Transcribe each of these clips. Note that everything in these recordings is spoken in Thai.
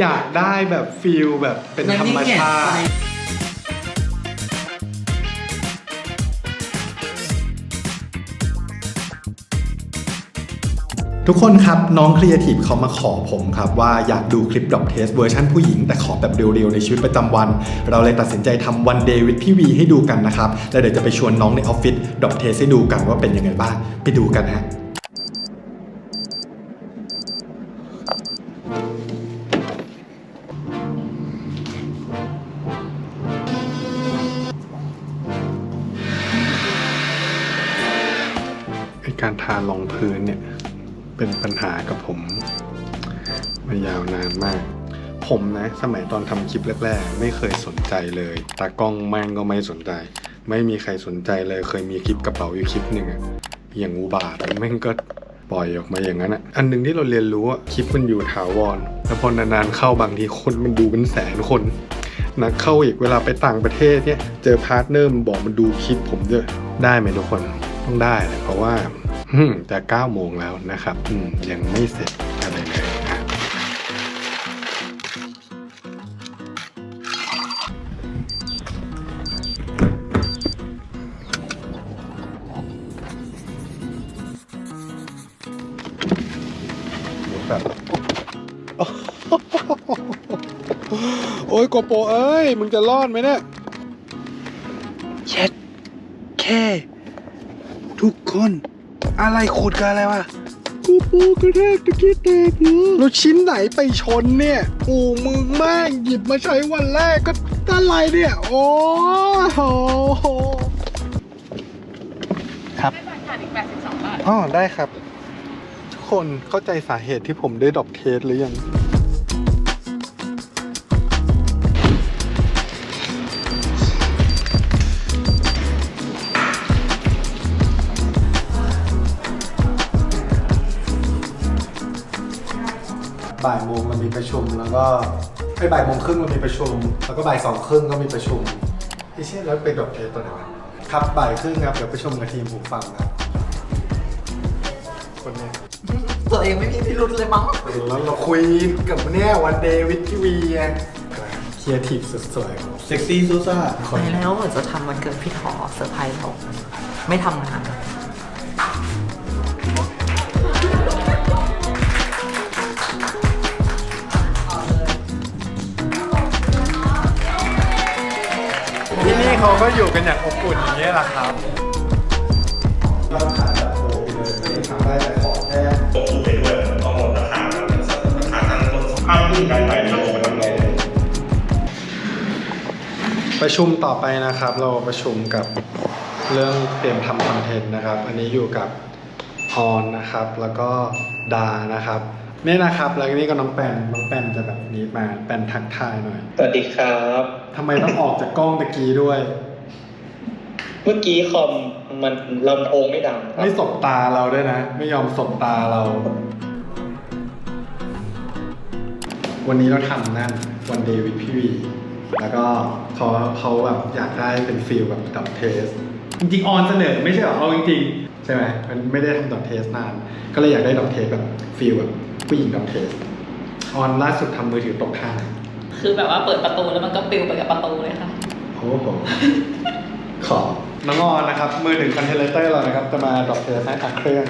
อยากได้แบบฟิลแบบเป็นธรรมชาติทุกคนครับ น้องครีเอทีฟเขามาขอผมครับ ว่าอยากดูคลิปดอกเทสเวอร์ชันผู้หญิง แต่ขอแบบเร็วๆ ในชีวิตประจำวัน เราเลยตัดสินใจทำวันเดย์วิดพี่วีให้ดูกันนะครับ แล้วเดี๋ยวจะไปชวนน้องในออฟฟิศดอกเทสให้ดูกันว่าเป็นยังไงบ้าง ไปดูกันฮะ ผมนะ สมัยตอนทำคลิปแรกๆ ไม่เคยสนใจเลยตากล้องแม่งก็ไม่สนใจ ไม่มีใครสนใจเลย เคยมีคลิปกระเป๋าอยู่คลิปหนึ่งอะอย่างอุบาทแม่งก็ปล่อยออกมาอย่างนั้นอะอันหนึ่งที่เราเรียนรู้อะคลิปมันอยู่ถาวรแล้วพอนานๆเข้าบางทีคนมันดูเป็นแสนคนนักเข้าอีกเวลาไปต่างประเทศเนี่ย เจอพาร์ทเนอร์มันบอกมันดูคลิปผมด้วยได้ไหมทุกคนต้องได้แหละเพราะว่าอืมจะ9โมงแล้วนะครับยังไม่เสร็จ ยโกโปเอ้ย มึงจะรอดไหมเนี่ยเช็ดแค่ ทุกคน อะไรขูดกันอะไรวะโกโปกระแทกตะกี้แตกเหรอแล้วชิ้นไหนไปชนเนี่ยโอ้มึงแม่งหยิบมาใช้วันแรกก็อะไรเนี่ย โอ้โหครับไม่บาทขาดอีก82บาทอ๋อได้ครับ ทุกคนเข้าใจสาเหตุที่ผมได้ดรอปเทสหรือยัง บ่ายโมงเรามีประชุม แล้วก็ไอ้ยบ่ายโมงครึ่งเรามีประชุม แล้วก็บ่ายสองครึ่งก็มีประชุมไอ้เช่นแล้วไปดรอปเทสตอนไหนวะครับบ่ายครึ่งครับเดี๋ยวประชุมกับทีมหูฟังครับคนเนี้ยตัวเองไม่มีพิรุธเลยมั้งแล้วเราคุยกับเนี่ยวันเดวิดทีวีไงครีเอทีฟสุดสวยของเซ็กซี่ซูซ่าคไปนแล้วเหมือนจะทำวันเกิดพี่ถอเซอร์ไพรส์ผมไม่ทำงาน เขาก็อยู่กันอย่างอบอุ่นอย่างนี้ยแหละครับเราขายแบบโปรไปเลยไม่ได้ทำได้แต่ขอแค่ตกทุกไปด้วยต้องหมดราคาแล้วเป็นสัตว์ราคาทางคนภาพพุ่งกันไปโลกมันเลยประชุมต่อไปนะครับ เราประชุมกับเรื่องเตรียมทำคอนเทนต์นะครับ อันนี้อยู่กับออนนะครับ แล้วก็ดานะครับ นี่นะครับ แล้วนี่ก็น้องแปนน้องแปนจะแบบนี้มาแปนทักทายหน่อยสวัสดีครับ ทำไมต้องออกจากกล้องตะกี้ด้วย เมื่อกี้คอมมันลำโพงไม่ดังครับ ไม่สบตาเราด้วยนะ ไม่ยอมสบตาเรา วันนี้เราทำนั่นวันเดวิดพี่วีแล้วก็เขาเขาแบบอยากได้เป็นฟิลแบบดับเทส จริงๆออนเสนอไม่ใช่เหรอเอาจริงๆ ใช่ไหมมันไม่ได้ทำดับเทสนาน ก็เลยอยากได้ดับเทสแบบฟิลแบบ ผู้หญิงดับเทสออนล่าสุดทำมือถือตกทางคือแบบว่าเปิดประตูแล้วมันก็ปลิวไปกับประตูเลยค่ะ โอ้โห ขอ น้องออนนะครับ มือถือคอนเทนเตอร์เรานะครับ จะมาดรอปเทสให้อักเครื่อง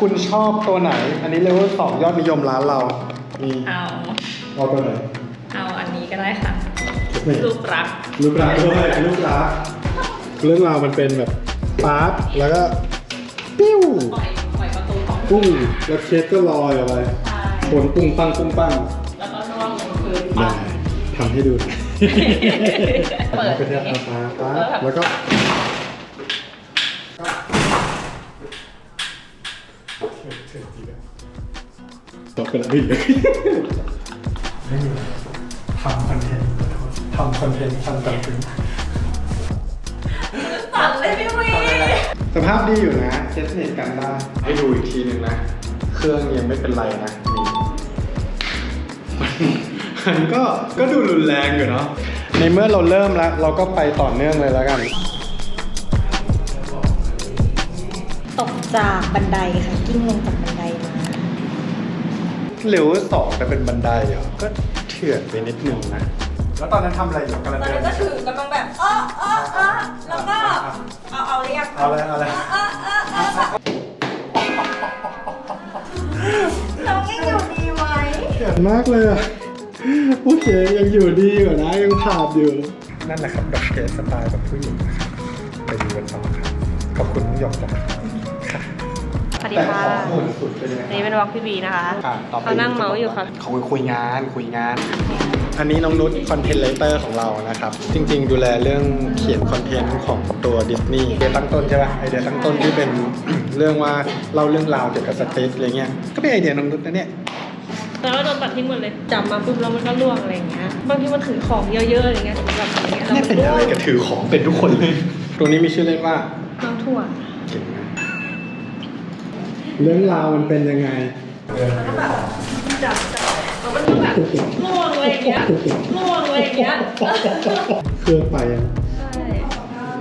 คุณชอบตัวไหน อันนี้เลเวลสองยอดนิยมร้านเรา มีเอาเอาตัวไหน เอาอันนี้ก็ได้ค่ะนี่รูปรัก รูปรักด้วยรูปรัก เรื่องราวมันเป็นแบบปั๊บแล้วก็ปิ้ว ปล่อยปล่อยประตูของปุ้งแล้วเคสก็ลอยออกไปใช่ผลปุ้งปังปุ้งปังแล้วก็ร่วงลงพื้นได้ปังทำให้ดูหน่อยเปิดไปเที่ยวปั๊บปั๊บแล้วก็ตกกระดิ่งไม่มีอะไรทำคอนเทนต์ทำคอนเทนต์ทำแบบถึงสั่น สภาพดีอยู่นะเช็ดสนิทกันได้ ให้ดูอีกทีหนึ่งนะ เครื่องยังไม่เป็นไรนะนี่มันก็ก็ดูรุนแรงอยู่เนาะในเมื่อเราเริ่มแล้ว เราก็ไปต่อเนื่องเลยแล้วกัน ตกจากบันไดค่ะกิ้งลงจากบันไดมาเลเวลสองแต่เป็นบันไดเหรอก็เถื่อนไปนิดนึงนะ แล้วตอนนั้นทำอะไรอยู่กำลังตอนเดินั้นนก็ถือกำลังแบบเออเออเออแล้วก็ เอาเอาเรียกเอาเลยเอาเลยเออเออเออน้องยังอยู่ดีไหมเถื่อนมากเลยอะโอเคยังอยู่ดีอยู่นะยังผ่านอยู่ นั่นแหละครับดอกเกสสไตล์แบบผู้หญิงนะครับไปดูกันต่อครับขอบคุณผู้หยกจ้ะสวัสดีแต่ค่ะของหุ่นสุดเป็นยังไงนี่เป็นวอล์กพี่บีนะคะค่ะต่อไปเขานั่งเมาส์อยู่ค่ะเขาคุยงานคุยงาน อันนี้น้องนุชคอนเทนต์เลเตอร์ของเรานะครับ จริง ๆ ดูแลเรื่องเขียนคอนเทนต์ของตัวดิสนีย์ไอเดียตั้งต้นใช่ป่ะไอเดียตั้งต้นที่เป็น เรื่องว่าเล่าเรื่องราวเกี่ยวกับสเตทอะไรเงี้ยก็เป็นไอเดียน้องนุชนะเนี่ยแต่ว่าโดนตัดทิ้งหมดเลยจับมาปุ๊บแล้วมันก็ล่วงอะไรอย่างเงี้ยบางทีมันถือของเยอะๆอะไรเงี้ยแบบอย่างเงี้ยแล้วเนี่ยมันเป็นล่อะวไรงกับถือของเป็นทุกคนเลย ตัวนี้มีชื่อเล่นว่าน้ำถั่วเก่งนะเรื่องราวมันเป็นยังไงจับจับแล้ว มันก็แบบล่วงอะไรอย่างเงี้ยล่วงอะไรอย่างเงี้ยเครื่องไปอะใช่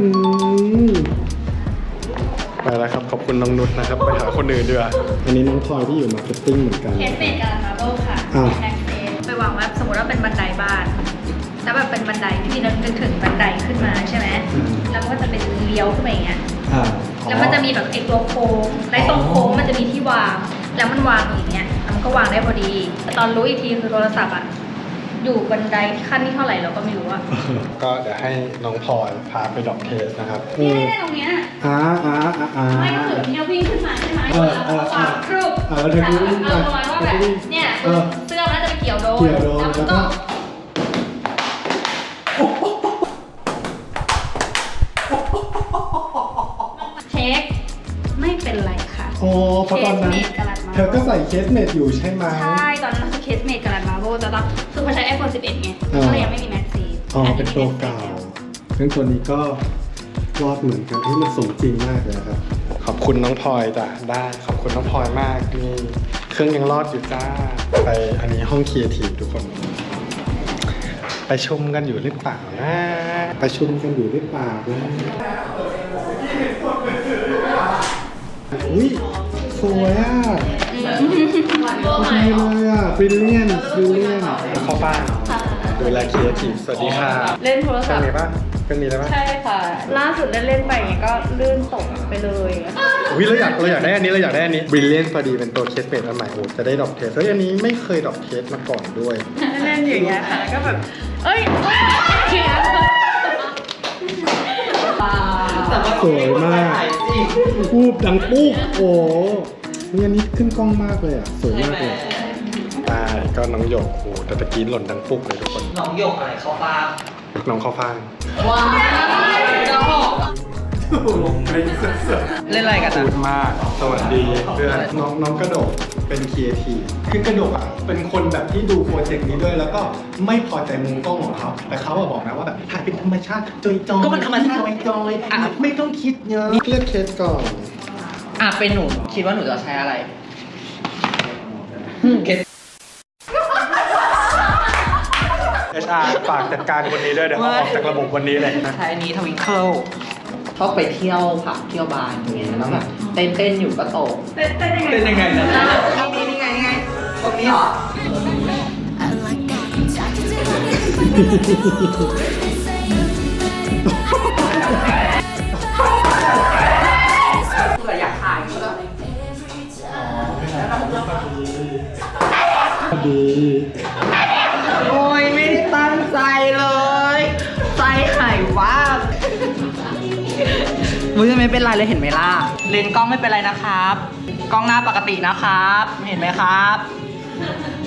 อืมไปแล้วครับ ขอบคุณน้องนุชนะครับ ไปหาคนอื่นดีกว่าอันนี้น้องพลอยที่อยู่มาร์เก็ตติ้งเหมือนกันเคสเมดกับมาร์เบิลค่ะอ่าแบ็กเซนไปวางว่าสมมติว่าเป็นบันไดบ้านแล้วแบบเป็นบันไดที่นึกนึกถึงบันไดขึ้นมาใช่ไหมแล้วมันก็จะเป็นเลี้ยวขึ้นมาอย่างเงี้ย อ่า แล้วมันจะมีแบบไอ้ตัวโค้งและตรงโค้งมันจะมีที่วาง แล้วมันวางอย่างเงี้ยแล้วมันก็วางได้พอดีแต่ตอนรู้อีกทีคือโทรศัพท์อะอยู่บันไดขั้นที่เท่าไหร่เราก็ไม่รู้อะก็เดี๋ยวให้น้องพลอยพาไปดอกเทสนะครับนี่ได้ตรงเนี้ยอ่าอ่าอ่าอ่าไม่ก็คือเนี่ยวิ่งขึ้นมาใช่ไหมเออแล้วเออก็วางครุบเออแล้วเธอก็วิ่งไปเอาประมาณว่าแบบเนี่ยเออเสื้อมันน่าจะไปเกี่ยวโดนเกี่ยวโดนแล้วมันแล้วก็ โอ้เพราะตอนนั้นเคสเมดกะลัดมาเธอก็ใส่เคสเมดอยู่ใช่ไหม ใช่ ตอนนั้นคือเคสเมดกับรันมาโบแต่ตอนคือพอใช้ iPhone 11ไงอ่า ก็เลยยังไม่มีแม็กซีอ๋อเป็นตัวเก่าซึ่งตัวนี้ก็รอดเหมือนกันที่มันสมจริงมากเลยนะครับ ขอบคุณน้องพลอยจ้ะได้ขอบคุณน้องพลอยมากนี่เครื่องยังรอดอยู่จ้า ไปอันนี้ห้องครีเอทีฟทุกคน ไปชมกันอยู่หรือเปล่านะ ไปชมกันอยู่หรือเปล่านะ อุ้ยสวยอะดีเลยอะบริเลียนบริเลียนเข้าบ้านดูแลครีเอทีฟสวัสดีค่ะเล่นโทรเคศัรื่อพงท์นี้ป่ะเครื่องนี้ได้ป่ะใช่ค่ะ ล่าสุดเล่นเล่นๆไปอย่างเงี้ยก็ลื่นตกไปเลยอุ้ยเราอยากเราอยากได้อันนี้เราอยากได้อันนี้บริเลียนพอดีเป็นตัวเคสเมดอันใหม่โอ้จะได้ดอกเทสเฮ้ยอันนี้ไม่เคยดอกเทสมาก่อนด้วย เล่นอย่างเงี้ยค่ะแล้วก็แบบ เอ้ยเขียน สวยมากปูบดังปุ๊บโอ้นี่อันนี้ขึ้นกล้องมากเลยอะ สวยมากเลยได้ก็น้องหยกโอ้โหแต่ตะกี้หล่นดังปุ๊บเลยทุกคน น้องโยกอะไรเข้าฟ้างน้องเข้าฟาง เล่นอะไรกันพูอะดมาก สวัสดีเพื่อนน้องน้องกระโดดเป็นครีเอทีฟคือกระโดดอะเป็นคนแบบที่ดูโปรเจกต์นี้ด้วย แล้วก็ไม่พอใจมุมกล้องของเขา แต่เขาอะบอกนะว่าแบบถ่ายเป็นธรรมชาติจอยๆก็มันธรรมชาติจอยๆอะ ไม่ต้องคิดเยอะเลือกเคสก่อน อะเป็นหนูคิดว่าหนูจะใช้อะไรเคส HR ฝากจัดการคนนี้ด้วยเดี๋ยวเอาออกจากระบบวันนี้เลยใช้อันนี้ทวิงเคิล ชอบไปเที่ยวผับเที่ยวบาร์อย่างเงี้ยแล้วแบบเต้นเต้นๆอยู่ก็ตกเต้นเต้นยังไงเต้นยังไงนะนี่นี่ไงนี่ไงตรงนี้เหรอ เผื่ออยากถ่ายก็ดีโอ้ยไม่ได้ตั้งใจเลย มุ้ยไม่เป็นไรเลยเห็นไหมล่ะ เลนส์กล้องไม่เป็นไรนะครับ กล้องหน้าปกตินะครับ เห็นไหมครับ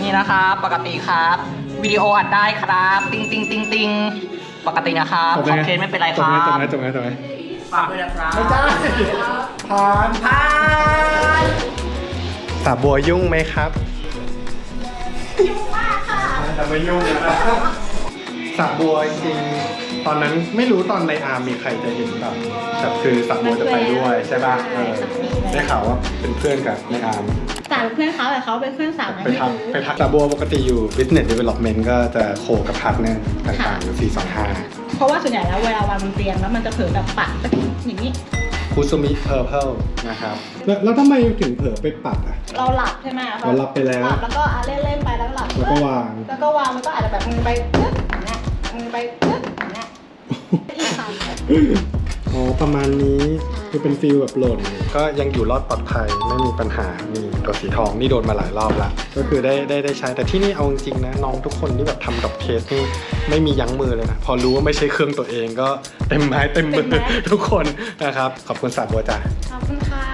นี่นะครับปกติครับวิดีโออัดได้ครับ ติงติงติงติงปกตินะครับจบคไหอนเทนต์ไม่เป็นไรคจบรัไหมบจบไหมจบไหมจบไหมฝากด้วยนะครับไม่ได้ผ่านผ่านสาบัวยุ่งไหมครับยุ่งมากค่ะแต่ไม่ยุ่งนะสาบัวจริงๆ ตอนนั้นไม่รู้ตอนในอาร์มมีใครจะเห็นแบบแต่คือสาบัวจะไปด้วยใช่ป่ะเออได้ข่าวว่าเป็นเพื่อนกับในอาร์มสาวเพื่อนเขาแต่เขาเป็นเพื่อนสาวไปทำไปทำสาบัวปกติอยู่ business development ก็จะโคกับพาร์ทเนอร์ต่างๆอยู่425เพราะว่าส่วนใหญ่แล้วเวลาวางบนเตียงแล้วมันจะเผลอแบบปัดไปอย่างนี้ คุซุมิเพอร์เพลนะครับแล้วแล้วทำไมถึงเผลอไปปัดอะ เราหลับใช่ไหมเราหลับไปแล้ว หลับแล้วก็อะเล่นเล่นๆไปแล้วหลับแล้วก็วาง แล้วก็วางมันก็อาจจะแบบมือไปปึ๊บอย่างเงี้ยมือไปปึ๊บอย่างเงี้ยอีก ครั้งอ๋อประมาณนี้คือเป็นฟิลแบบหล่น ก็ยังอยู่รอดปลอดภัยไม่มีปัญหามีตัวสีทองนี่โดนมาหลายรอบละก็คือได้ได้ได้ใช้แต่ที่นี่เอาจริงๆนะน้องทุกคนที่แบบทำดอกเคสนี่ไม่มียั้งมือเลยนะพอรู้ว่าไม่ใช่เครื่องตัวเองก็เต็มไม้เต็มมือทุกคนนะครับขอบคุณสาบัวจ้ะขอบคุณค่ะ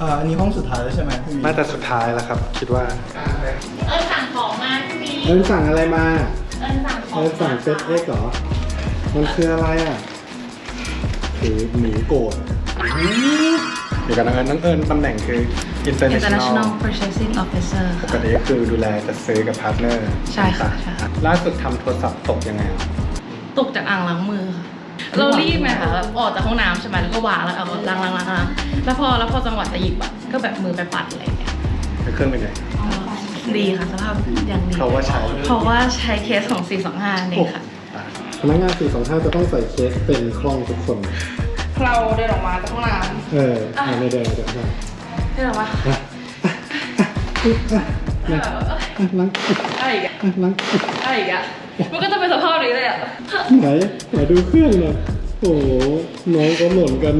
อ่าอันนี้ห้องสุดท้ายแล้วใช่ไหมพี่น่าจะสุดท้ายแล้วครับ คิดว่า เอิญสั่งของมาพี่วีเอินสั่งอะไรมา เอิญสั่ง ของเอินสั่งเซตเอ็กเหรอ มันคืออะไรอะคือหมีโกดเดี๋ยวกันนะเอิญน้องเอิญตำแหน่งคือ international Purchasing Officer ปกติก็คือดูแลจัดซื้อกับพาร์ทเนอร์ใช่ค่ะใช่ค่ะ ล่าสุดทำโทรศัพท์ตกยังไงอะตกจากอ่างล้างมือค่ะ เรารีบไหมคะแบบออกจากห้องน้ำใช่ไหมแล้วก็วางแล้วเอาล้างล้างล้างล้างแล้วพอแล้วพอจังหวะจะหยิบอะก็แบบมือไปปัดอะไรอย่างเงี้ยเครื่องเป็นไง ดีค่ะสภาพยังดีเขาว่าใช้เพราะว่าใช้เคสของ 425 นี่ค่ะ พนักงาน425 จะต้องใส่เคสเป็นคล่องทุกคน เราเดินออกมาจากห้องน้เออเอาไม่เดินเดินมาำเดินออกมาอะอะอะอะอะล้างอะไรอีกอะอะล้างอะไรอีกอะมันก็จะเป็นสภาพนี้เลยอะไหนไหนดูเครื่องหน่อยโอ้โหน้องก็หล่นกัน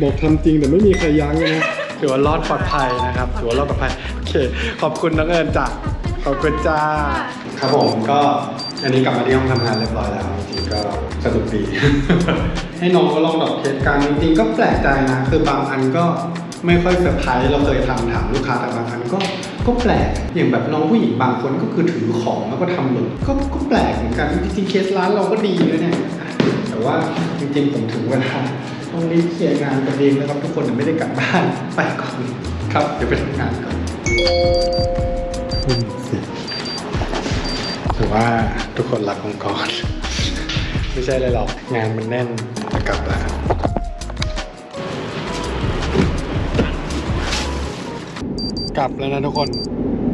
บอกทำจริงแต่ไม่มีใครยั้งเลยนะถือว่ารอดปลอดภัยนะครับถือว่ารอดปลอดภัยโอ เค ขอบคุณน้องเอิญจ้ะขอบคุณจ้า ครับผมก็อันนี้กลับมาที่ห้องทำงานเรียบร้อยแล้วจริงๆก็สนุกดี ให้น้องก็ลองดอกเทสกันจริงๆก็แปลกใจนะ คือบางอันก็ไม่ค่อยเซอร์ไพรส์เราเคยทำถามลูกค้าแต่บางอันก็ก็แปลกอย่างแบบน้องผู้หญิงบางคนก็คือถือของแล้วก็ทำหล่นก็ก็แปลกเหมือนกันจริงๆเคสร้านเราก็ดีนะเนี่ยแต่ว่าจริงๆผมถึงเวลาต้องรีบเคลียร์งานกันเองแล้วครับทุกคนไม่ได้กลับบ้านไปก่อนครับเดี๋ยวไปทำงานก่อน อืมสิถือว่าทุกคนรักองค์กร ไม่ใช่เลยหรอก งานมันแน่นกลับแล้วกลับแล้วนะทุกคน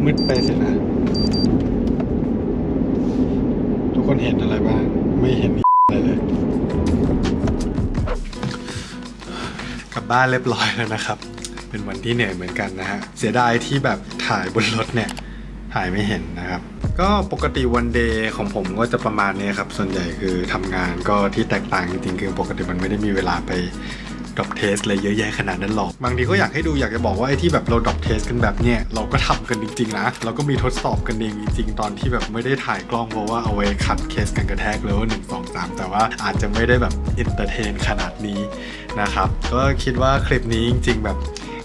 มืดไปสินะ ทุกคนเห็นอะไรบ้าง ไม่เห็นอะไรเลย กลับบ้านเรียบร้อยแล้วนะครับ เป็นวันที่เหนื่อยเหมือนกันนะฮะ เสียดายที่แบบถ่ายบนรถเนี่ย ถ่ายไม่เห็นนะครับ ก็ปกติวันเดย์ของผมก็จะประมาณนี้ครับ ส่วนใหญ่คือทำงานก็ที่แตกต่างจริงๆคือปกติมันไม่ได้มีเวลาไปดรอปเทสอะไรเยอะแยะขนาดนั้นหรอก บางทีก็อยากให้ดูอยากจะบอกว่าไอ้ที่แบบเราดรอปเทสกันแบบเนี้ยเราก็ทำกันจริง ๆ นะ เราก็มีทดสอบกันเองจริง ๆ ตอนที่แบบไม่ได้ถ่ายกล้องเพราะว่าเอาไว้คัดเคสกันกระแทกเลยว่าหนึ่งสองสามแต่ว่าอาจจะไม่ได้แบบอินเตอร์เทนขนาดนี้นะครับ ก็คิดว่าคลิปนี้จริง ๆ แบบ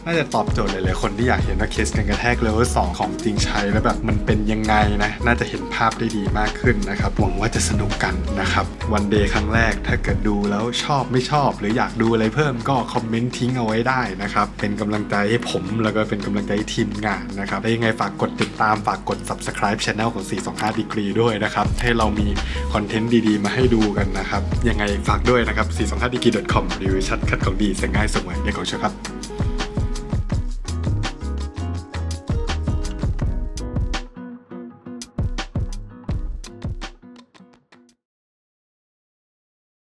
น่าจะตอบโจทย์หลายๆคนที่อยากเห็นว่าเคสกันกระแทกเลเวลสองของจริงใช้แล้วแบบมันเป็นยังไงนะ น่าจะเห็นภาพได้ดีมากขึ้นนะครับหวังว่าจะสนุกกันนะครับวันเดย์ครั้งแรกถ้าเกิดดูแล้วชอบไม่ชอบ หรืออยากดูอะไรเพิ่มก็คอมเมนต์ทิ้งเอาไว้ได้นะครับเป็นกำลังใจให้ผมแล้วก็เป็นกำลังใจให้ทีมงานนะครับยังไงฝากกดติดตามฝากกด subscribe channel ของ 425 degree ด้วยนะครับให้เรามีคอนเทนต์ดีๆ มาให้ดูกันนะครับยังไงฝากด้วยนะครับ425 degree com รีวิวชัดคัดของดีเสียงง่ายเสมอในของเชอครับ